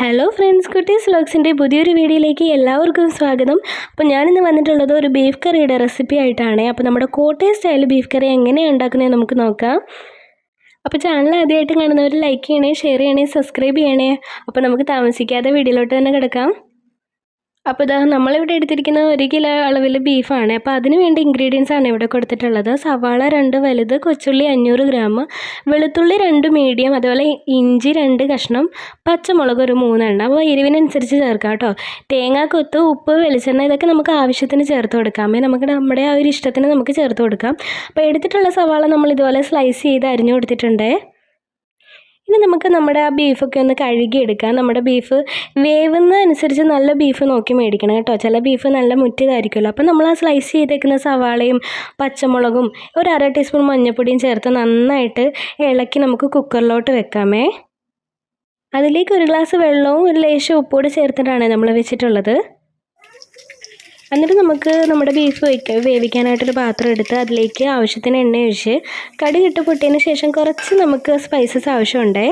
Hello friends കുട്ടീസ് വ്ലോഗ്സിന്റെ പുതിയൊരു വീഡിയോയിലേക്ക് എല്ലാവർക്കും സ്വാഗതം. അപ്പോൾ ഞാനിന്ന് വന്നിട്ടുള്ളത് ഒരു ബീഫ് കറിയുടെ റെസിപ്പി ആയിട്ടാണ്. അപ്പോൾ നമ്മുടെ കോട്ടയം സ്റ്റൈൽ ബീഫ് കറി എങ്ങനെയാണ് ഉണ്ടാക്കുന്നത് നമുക്ക് നോക്കാം. അപ്പോൾ ചാനൽ ആദ്യമായിട്ട് കാണുന്നവർ ലൈക്ക് ചെയ്യണേ ഷെയർ ചെയ്യണേ സബ്സ്ക്രൈബ് ചെയ്യണേ. അപ്പോൾ നമുക്ക് താമസിക്കാതെ വീഡിയോയിലോട്ട് തന്നെ കിടക്കാം. അപ്പോൾ ഇതാ നമ്മളിവിടെ എടുത്തിരിക്കുന്ന ഒരു കിലോ അളവിൽ ബീഫാണ്. അപ്പോൾ അതിന് വേണ്ട ഇൻഗ്രീഡിയൻസ് ആണ് ഇവിടെ കൊടുത്തിട്ടുള്ളത്. സവാള രണ്ട് വലുത് കൊച്ചുള്ളി അഞ്ഞൂറ് ഗ്രാം വെളുത്തുള്ളി രണ്ട് മീഡിയം അതുപോലെ ഇഞ്ചി രണ്ട് കഷ്ണം പച്ചമുളക് ഒരു മൂന്നെണ്ണം. അപ്പോൾ എരിവിനനുസരിച്ച് ചേർക്കാം കേട്ടോ. തേങ്ങാക്കൊത്ത് ഉപ്പ് വെളിച്ചെണ്ണ ഇതൊക്കെ നമുക്ക് ആവശ്യത്തിന് ചേർത്ത് കൊടുക്കാം. നമുക്ക് നമ്മുടെ ആ ഒരു ഇഷ്ടത്തിന് നമുക്ക് ചേർത്ത് കൊടുക്കാം. അപ്പോൾ എടുത്തിട്ടുള്ള സവാള നമ്മൾ ഇതുപോലെ സ്ലൈസ് ചെയ്ത് അരിഞ്ഞു കൊടുത്തിട്ടുണ്ട്. ഇനി നമുക്ക് നമ്മുടെ ആ ബീഫൊക്കെ ഒന്ന് കഴുകിയെടുക്കാം. നമ്മുടെ ബീഫ് വേവുന്ന അനുസരിച്ച് നല്ല ബീഫ് നോക്കി മേടിക്കണം കേട്ടോ. ചില ബീഫ് നല്ല മുറ്റിയതായിരിക്കുമല്ലോ. അപ്പോൾ നമ്മൾ ആ സ്ലൈസ് ചെയ്തേക്കുന്ന സവാളയും പച്ചമുളകും ഒരു അര ടീസ്പൂൺ മഞ്ഞൾപ്പൊടിയും ചേർത്ത് നന്നായിട്ട് ഇളക്കി നമുക്ക് കുക്കറിലോട്ട് വെക്കാമേ. അതിലേക്ക് ഒരു ഗ്ലാസ് വെള്ളവും ഒരു ലേശം ഉപ്പോട് ചേർത്തിട്ടാണ് നമ്മൾ വെച്ചിട്ടുള്ളത്. എന്നിട്ട് നമുക്ക് നമ്മുടെ ബീഫ് വയ്ക്ക വേവിക്കാനായിട്ടൊരു പാത്രം എടുത്ത് അതിലേക്ക് ആവശ്യത്തിന് എണ്ണ ഒഴിച്ച് കടുകിട്ട് പൊട്ടിയതിന് ശേഷം കുറച്ച് നമുക്ക് സ്പൈസസ് ആവശ്യമുണ്ടേ.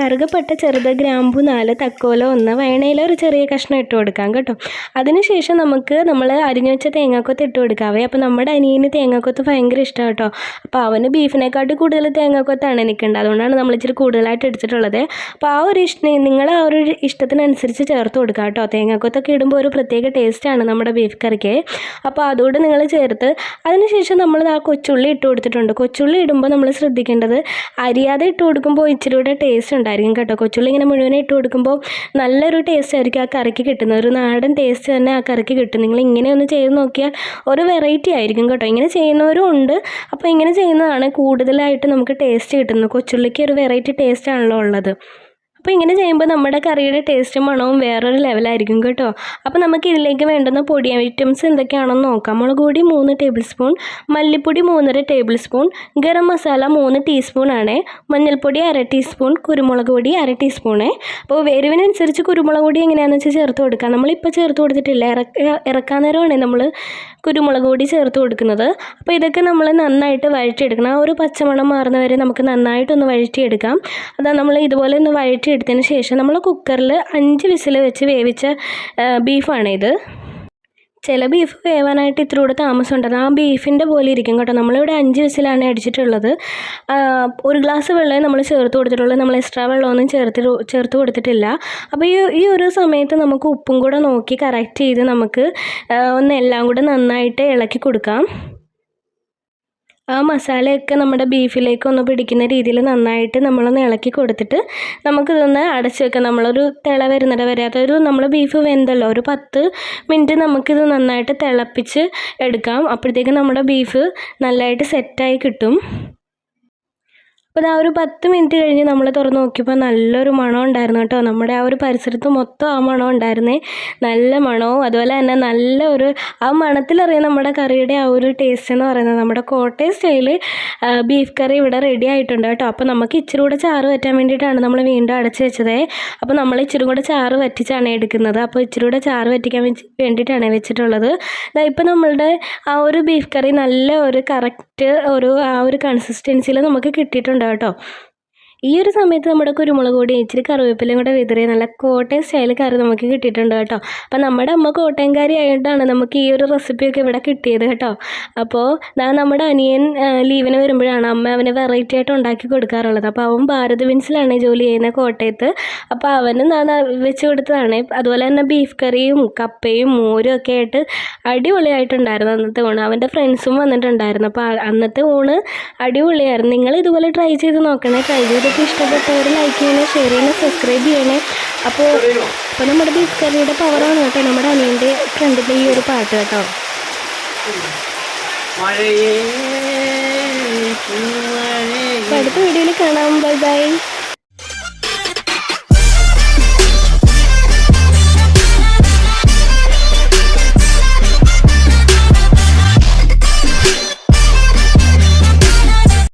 കറുകപ്പട്ട ചെറുത് ഗ്രാമ്പു നാല് തക്കോല ഒന്ന് വയണയില ഒരു ചെറിയ കഷ്ണം ഇട്ട് കൊടുക്കാം കേട്ടോ. അതിനുശേഷം നമുക്ക് നമ്മൾ അരിഞ്ഞു വെച്ച തേങ്ങാക്കൊത്ത് ഇട്ട് കൊടുക്കാവേ. അപ്പോൾ നമ്മുടെ അനിയന് തേങ്ങാക്കൊത്ത് ഭയങ്കര ഇഷ്ടമാണ് കേട്ടോ. അപ്പോൾ അവന് ബീഫിനെക്കാട്ടി കൂടുതൽ തേങ്ങാക്കൊത്താണ് എനിക്കുണ്ട്. അതുകൊണ്ടാണ് നമ്മൾ ഇച്ചിരി കൂടുതലായിട്ട് എടുത്തിട്ടുള്ളത്. അപ്പോൾ ആ ഒരു ഇഷ്ടം നിങ്ങൾ ആ ഒരു ഇഷ്ടത്തിനനുസരിച്ച് ചേർത്ത് കൊടുക്കുക കേട്ടോ. തേങ്ങാക്കൊത്തൊക്കെ ഇടുമ്പോൾ ഒരു പ്രത്യേക ടേസ്റ്റാണ് നമ്മുടെ ബീഫ് കറിക്ക്. അപ്പോൾ അതുകൊണ്ട് നിങ്ങൾ ചേർത്ത് അതിനുശേഷം നമ്മൾ ആ കൊച്ചുള്ളി ഇട്ട് കൊടുത്തിട്ടുണ്ട്. കൊച്ചുള്ളി ഇടുമ്പോൾ നമ്മൾ ശ്രദ്ധിക്കേണ്ടത് അരിയാതെ ഇട്ട് കൊടുക്കുമ്പോൾ ഇച്ചിരി കൂടെ ടേസ്റ്റ് ഉണ്ടായിരിക്കും കേട്ടോ. കൊച്ചുള്ളി ഇങ്ങനെ മുഴുവൻ ഇട്ട് കൊടുക്കുമ്പോൾ നല്ലൊരു ടേസ്റ്റ് ആയിരിക്കും ആ കറിക്ക് കിട്ടുന്നത്. ഒരു നാടൻ ടേസ്റ്റ് തന്നെ ആ കറിക്ക് കിട്ടും. നിങ്ങൾ ഇങ്ങനെ ഒന്ന് ചെയ്ത് നോക്കിയാൽ ഒരു വെറൈറ്റി ആയിരിക്കും കേട്ടോ. ഇങ്ങനെ ചെയ്യുന്നവരും ഉണ്ട്. അപ്പോൾ ഇങ്ങനെ ചെയ്യുന്നതാണ് കൂടുതലായിട്ട് നമുക്ക് ടേസ്റ്റ് കിട്ടുന്നത്. കൊച്ചുള്ളിക്ക് ഒരു വെറൈറ്റി ടേസ്റ്റ് ആണല്ലോ ഉള്ളത്. അപ്പോൾ ഇങ്ങനെ ചെയ്യുമ്പോൾ നമ്മുടെ കറിയുടെ ടേസ്റ്റും മണവും വേറൊരു ലെവലായിരിക്കും കേട്ടോ. അപ്പോൾ നമുക്ക് ഇതിലേക്ക് വേണ്ടുന്ന പൊടി ഐറ്റംസ് എന്തൊക്കെയാണെന്ന് നോക്കാം. മുളക് പൊടി മൂന്ന് ടേബിൾ സ്പൂൺ മല്ലിപ്പൊടി മൂന്നര ടേബിൾ സ്പൂൺ ഗരം മസാല മൂന്ന് ടീസ്പൂൺ ആണ് മഞ്ഞൾപ്പൊടി അര ടീസ്പൂൺ കുരുമുളക് പൊടി അര ടീസ്പൂണ് അപ്പോൾ എരിവിനനുസരിച്ച് കുരുമുളക് പൊടി എങ്ങനെയാണെന്ന് വെച്ചാൽ ചേർത്ത് കൊടുക്കാം. നമ്മളിപ്പോൾ ചേർത്ത് കൊടുത്തിട്ടില്ല. ഇറക്ക ഇറക്കാൻ നേരമാണ് നമ്മൾ കുരുമുളക് പൊടി ചേർത്ത് കൊടുക്കുന്നത്. അപ്പോൾ ഇതൊക്കെ നമ്മൾ നന്നായിട്ട് വഴറ്റിയെടുക്കണം. ആ ഒരു പച്ചമണം മാറുന്നവരെ നമുക്ക് നന്നായിട്ടൊന്ന് വഴറ്റിയെടുക്കാം. അതാ നമ്മൾ ഇതുപോലെ ഒന്ന് വഴറ്റിയെടുത്തതിന് ശേഷം നമ്മൾ കുക്കറിൽ അഞ്ച് വിസിൽ വെച്ച് വേവിച്ച ബീഫാണ് ഇത്. ചില ബീഫ് വേവാനായിട്ട് ഇത്തിരി കൂടെ ഉണ്ടായിരുന്നു ആ ബീഫിന്റെ പോലെ ഇരിക്കും കേട്ടോ. നമ്മളിവിടെ അഞ്ച് വിസിലാണ് അടിച്ചിട്ടുള്ളത്. ഒരു ഗ്ലാസ് വെള്ളമേ നമ്മൾ ചേർത്ത് കൊടുത്തിട്ടുള്ളൂ. നമ്മൾ എക്സ്ട്രാ വെള്ളമൊന്നും ചേർത്ത് ചേർത്ത് കൊടുത്തിട്ടില്ല. അപ്പോൾ ഈ ഈ ഒരു സമയത്ത് നമുക്ക് ഉപ്പും കൂടെ നോക്കി കറക്റ്റ് ചെയ്ത് നമുക്ക് ഒന്ന് എല്ലാം കൂടെ നന്നായിട്ട് ഇളക്കി കൊടുക്കാം. ആ മസാലയൊക്കെ നമ്മുടെ ബീഫിലേക്ക് ഒന്ന് പിടിക്കുന്ന രീതിയിൽ നന്നായിട്ട് നമ്മളൊന്ന് ഇളക്കി കൊടുത്തിട്ട് നമുക്കിതൊന്ന് അടച്ച് വെക്കാം. നമ്മളൊരു തിള വരുന്നിട വരെ. അതൊരു നമ്മൾ ബീഫ് വെന്തല്ലോ ഒരു പത്ത് മിനിറ്റ് നമുക്കിത് നന്നായിട്ട് തിളപ്പിച്ച് എടുക്കാം. അപ്പോഴത്തേക്ക് നമ്മുടെ ബീഫ് നല്ലതായിട്ട് സെറ്റായി കിട്ടും. അപ്പോൾ ആ ഒരു പത്ത് മിനിറ്റ് കഴിഞ്ഞ് നമ്മൾ തുറന്ന് നോക്കിയപ്പോൾ നല്ലൊരു മണം ഉണ്ടായിരുന്നു കേട്ടോ. നമ്മുടെ ആ ഒരു പരിസരത്ത് മൊത്തം ആ മണം ഉണ്ടായിരുന്നേ. നല്ല മണവും അതുപോലെ തന്നെ നല്ല ഒരു ആ മണത്തിലറിയാം നമ്മുടെ കറിയുടെ ആ ഒരു ടേസ്റ്റ് എന്ന് പറയുന്നത്. നമ്മുടെ കോട്ടയം സ്റ്റൈൽ ബീഫ് കറി ഇവിടെ റെഡി ആയിട്ടുണ്ട് കേട്ടോ. അപ്പോൾ നമുക്ക് ഇച്ചിരി കൂടെ ചാറ് വറ്റാൻ വേണ്ടിയിട്ടാണ് നമ്മൾ വീണ്ടും അടച്ചു വെച്ചത്. അപ്പോൾ നമ്മൾ ഇച്ചിരി കൂടെ ചാറ് വറ്റിച്ചാണ് എടുക്കുന്നത്. അപ്പോൾ ഇച്ചിരി കൂടെ ചാറ് വറ്റിക്കാൻ വേണ്ടിയിട്ടാണ് വെച്ചിട്ടുള്ളത്. ഇപ്പോൾ നമ്മളുടെ ആ ഒരു ബീഫ് കറി നല്ല ഒരു കറക്റ്റ് ഒരു ആ ഒരു കൺസിസ്റ്റൻസിയിൽ നമുക്ക് കിട്ടിയിട്ടുണ്ട് കേട്ടോ. ഈ ഒരു സമയത്ത് നമ്മുടെ കുരുമുളക് പൊടി ഇച്ചിരി കറിവേപ്പിലയും കൂടെ വിതറി നല്ല കോട്ടയം സ്റ്റൈൽ കറി നമുക്ക് കിട്ടിയിട്ടുണ്ട് കേട്ടോ. അപ്പം നമ്മുടെ അമ്മ കോട്ടയംകാരി ആയിട്ടാണ് നമുക്ക് ഈ ഒരു റെസിപ്പിയൊക്കെ ഇവിടെ കിട്ടിയത് കേട്ടോ. അപ്പോൾ നമ്മുടെ അനിയൻ ലീവിന് വരുമ്പോഴാണ് അമ്മ അവന് വെറൈറ്റി ആയിട്ട് ഉണ്ടാക്കി കൊടുക്കാറുള്ളത്. അപ്പോൾ അവൻ ഭാരത് വിൻസിലാണ് ജോലി ചെയ്യുന്നത് കോട്ടയത്ത്. അപ്പോൾ അവന് വെച്ച് കൊടുത്തതാണ്. അതുപോലെ തന്നെ ബീഫ് കറിയും കപ്പയും മോരും ഒക്കെ ആയിട്ട് അടിപൊളിയായിട്ടുണ്ടായിരുന്നു അന്നത്തെ ഊണ്. അവന്റെ ഫ്രണ്ട്സും വന്നിട്ടുണ്ടായിരുന്നു. അപ്പോൾ അന്നത്തെ ഊണ് അടിപൊളിയായിരുന്നു. നിങ്ങൾ ഇതുപോലെ ട്രൈ ചെയ്ത് നോക്കണേ. ട്രൈ ചെയ്ത് ഇതൊക്കെ ഇഷ്ടപ്പെട്ടവർ ലൈക്ക് ചെയ്യണേ ഷെയർ ചെയ്യണേ സബ്സ്ക്രൈബ് ചെയ്യണേ. അപ്പോൾ അപ്പോൾ നമ്മുടെ ബീഫ് കറിയുടെ പവറാണ് കേട്ടോ നമ്മുടെ അനിയന്റെ ഫ്രണ്ടിന്റെ ഈ ഒരു പാട്ട് കേട്ടോ. അടുത്ത വീഡിയോയിൽ കാണാം. Bye bye